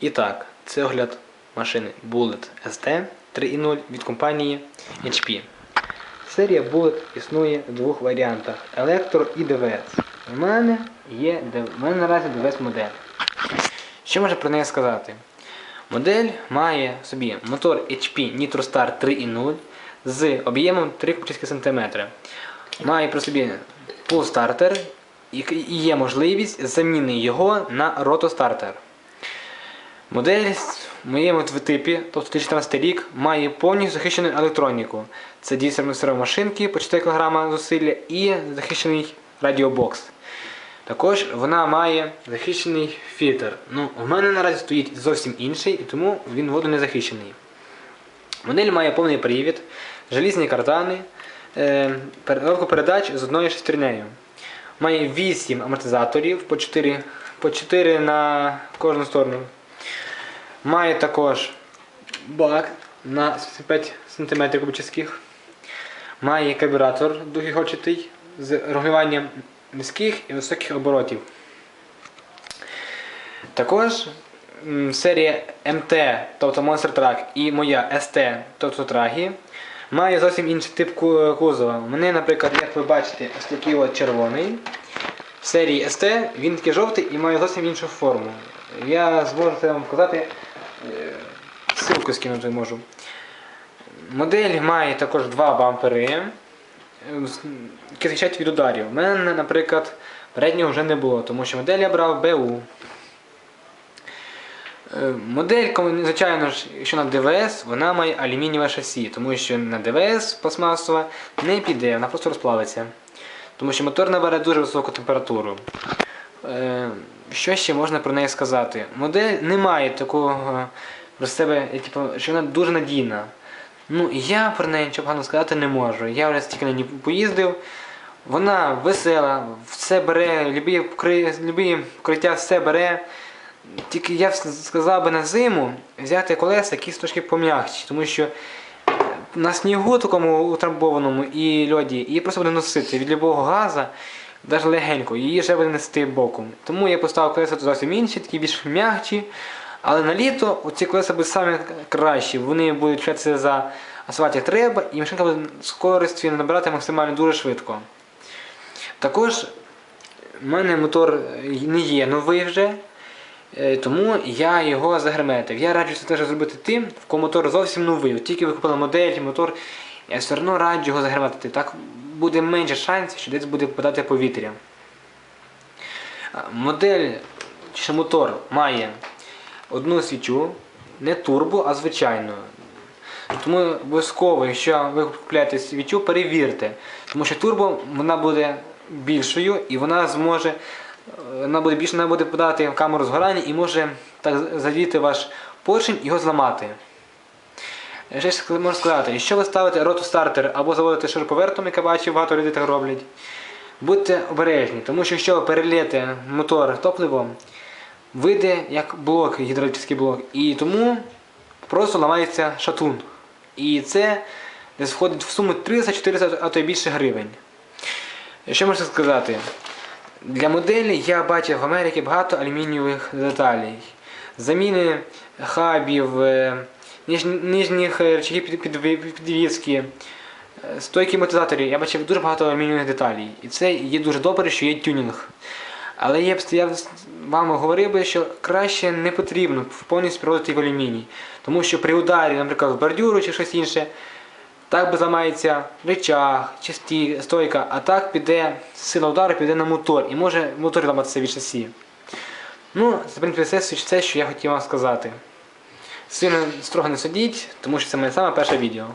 І так, це огляд машини Bullet ST 3.0 від компанії HP. Серія Bullet існує в двох варіантах Electro і DVS. У мене є в мене наразі DVS модель. Що можна про неї сказати? Модель має в собі мотор HP NitroStar 3.0 з об'ємом 3 кубічні сантиметри. Має при собі пул-стартер і є можливість заміни його на ротостартер. Модель в моєму типі, тобто 2014 рік, має повністю захищену електроніку. Це дійсно машинки по 4 кг зусилля і захищений радіобокс. Також вона має захищений фільтр. Ну, У мене наразі стоїть зовсім інший, і тому він воду не захищений. Модель має повний привід, желізні картани, е, коробку передач з одною шестернею. Має 8 амортизаторів по 4, по 4 на кожну сторону. Має також бак на 75 см кубічних. Має карбюратор двохігочатий з регулюванням низьких і високих оборотів. Також серія МТ, тобто Monster Truck, і моя ST, тобто Traги, має зовсім інший тип кузова. Мене, наприклад, як ви бачите, ось такий от червоний. В серії ST він такий жовтий і має зовсім іншу форму. Я зможу це вам показати, ссылку скинути можу. Модель має також два бампери, е, які захищають від ударів. У мене, наприклад, переднього вже не було, тому що модель я брав БУ. Е, Модель, звичайно якщо на ДВС, вона має алюмінієве шасі, тому що на ДВС пластмасова не піде, вона просто розплавиться. Тому що мотор набере дуже високу температуру. Е, Що ще можна про неї сказати? Модель не має такого про себе, типу, що вона дуже надійна. Ну, я про неї нічого поганого сказати не можу. Я вже стільки на ній поїздив. Вона весела, все бере, любі, вкри- вкриття все бере. Тільки я сказав би на зиму взяти колеса якісь трошки пом'якші, тому що на снігу такому утрамбованому і льоді її просто буде носити від любого газа, навіть легенько, її вже буде нести боком. Тому я поставив колеса зовсім інші, такі більш м'якші. Але на літо ці колеса будуть самі кращі. Вони будуть вчатися за асфальт як треба, і машинка буде скорості набирати максимально дуже швидко. Також в мене мотор не є новий вже. Е, Тому я його загерметив. Я раджу це теж зробити тим, в кого мотор зовсім новий. От тільки ви купили модель, мотор, я все одно раджу його загерметити. Так буде менше шансів, що десь буде попадати повітря. Модель чи мотор має одну свічу, не турбо, а звичайну. Тому обов'язково, якщо ви купляєте свічу, перевірте. Тому що турбо вона буде більшою і вона зможе вона буде більше вона буде подати в камеру згорання і може так задіти ваш поршень і його зламати. Ще можу сказати, якщо ви ставите ротостартер або заводите шуруповертом, як я бачив, багато людей так роблять, будьте обережні, тому що якщо ви перелієте мотор топливом, вийде як блок, гідравлічний блок, і тому просто ламається шатун. І це десь входить в суму 300-400, а то й більше гривень. Що можна сказати? Для моделі я бачив в Америці багато алюмінієвих деталей. Заміни хабів, е, ніж, нижніх е, речагів під, під, підвіски, е, стойки амортизаторів. Я бачив дуже багато алюмінієвих деталей. І це є дуже добре, що є тюнінг. Але я вам говорив би, що краще не потрібно повністю проводити в алюміній. Тому що при ударі, наприклад, в бордюру чи щось інше, так би зламається речах чи стойка, а так піде сила удару, піде на мотор і може мотор ламатися від шасі. Ну, це в принципі все, все, що я хотів вам сказати. Сильно строго не судіть, тому що це моє саме перше відео.